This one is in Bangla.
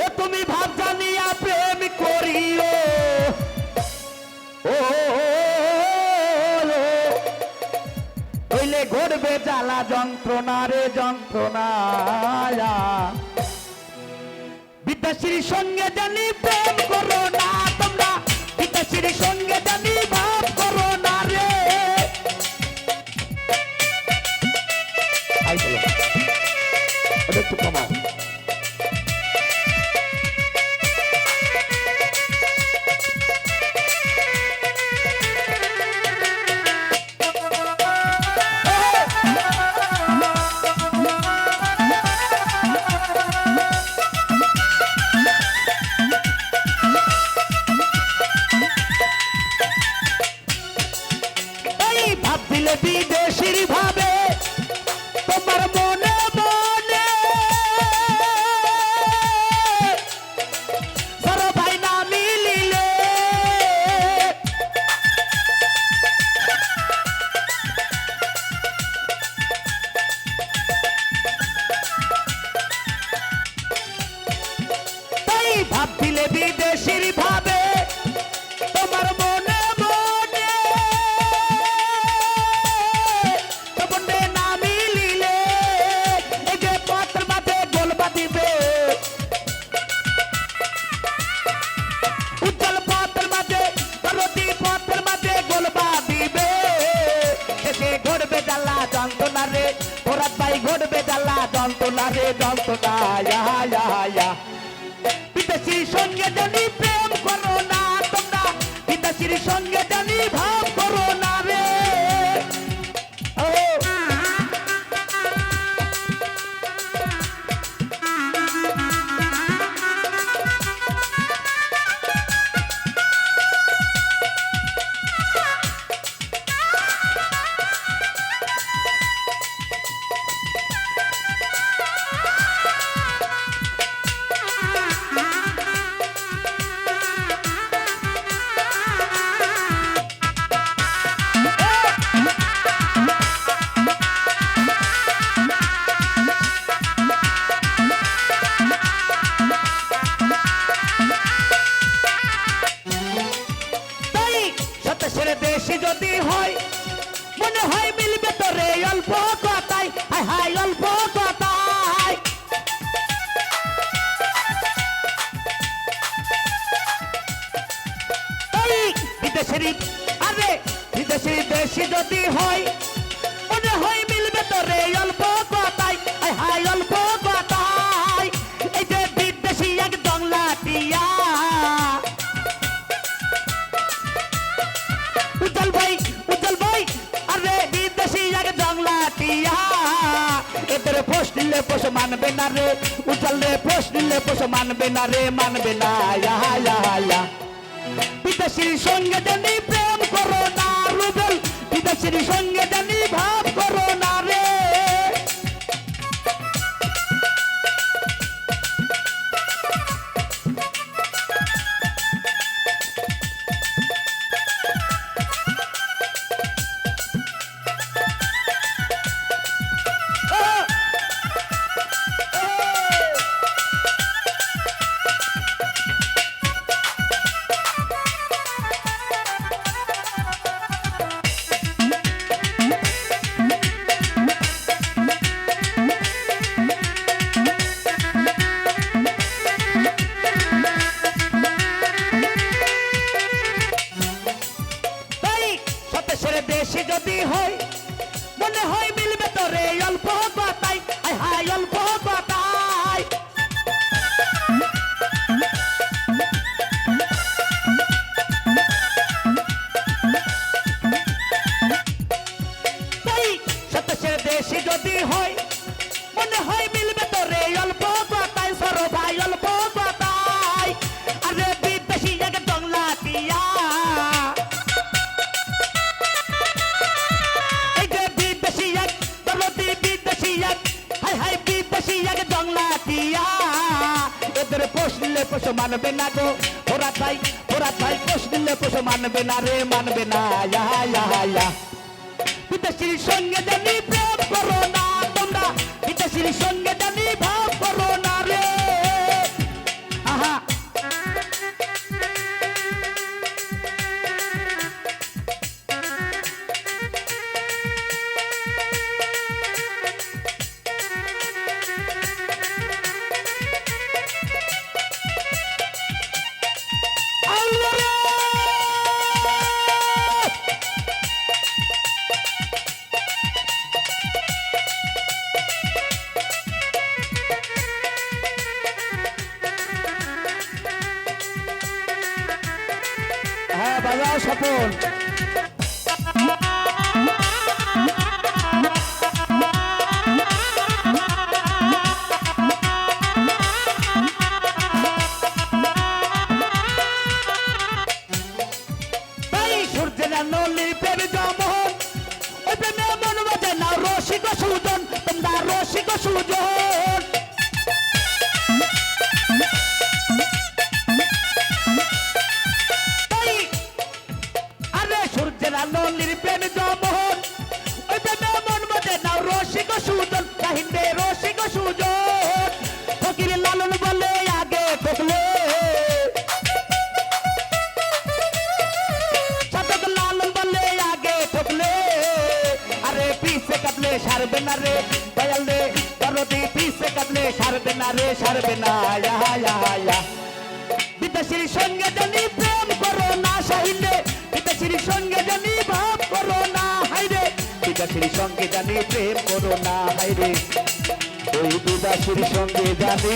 ও তুমি ভাব প্রেম করিও। ও ঘটবে জ্বালা যন্ত্রণা রে যন্ত্রণা বিদ্যাশ্রীর সঙ্গে জানি প্রেম করো না তোমরা। বিদ্যাশ্রীর সঙ্গে জানি ভাব গোলবা দিবে। উজ্জ্বল পত্র মাঝে পার্বতী পত্র মাঝে গোলবা দিবে। এসে ঘটবে জ্বালা যন্ত্রণা রে ভোরাত ভাই ইয়া ইয়া বিদেশির সঙ্গে জানি প্রেম করো না তোমরা। বিদেশির সঙ্গে জানি ভাব দেশে যদি হয়, মনে হয় মিলবে তোরে অল্প কথাই হাই হাই অল্প তাই বিদেশের, আরে, বিদেশের দেশে যদি হয়, মনে হয় মিলবে তোরে অল্প কথাই হাই হাই অল্প কথাই পোষ মানবে না রে? রে পোষ নিলে পোষ মানবে না রে? মানবে না বিদেশির সঙ্গে জানি প্রেম করো না রুবেল। বিদেশির সঙ্গে জানি ভাব দেশে যদি হয় এদের পোষ দিলে পোষ মানবে না গো। ওরা তাই ওরা তাই পোষ দিলে পোষ মানবে না রে, মানবে না। বিদেশির সঙ্গে জানি প্রেম করো না তোমরা। বিদেশির সঙ্গে না রসিক সুজন তোমরা রসিক সুজন। সারবে না বিদেশির সঙ্গে জানি প্রেম করো না, সাহিলে। বিদেশির সঙ্গে জানি ভাব করো না, হাইরে। বিদেশির সঙ্গে জানি প্রেম করো না ওই বিদেশির সঙ্গে জানি।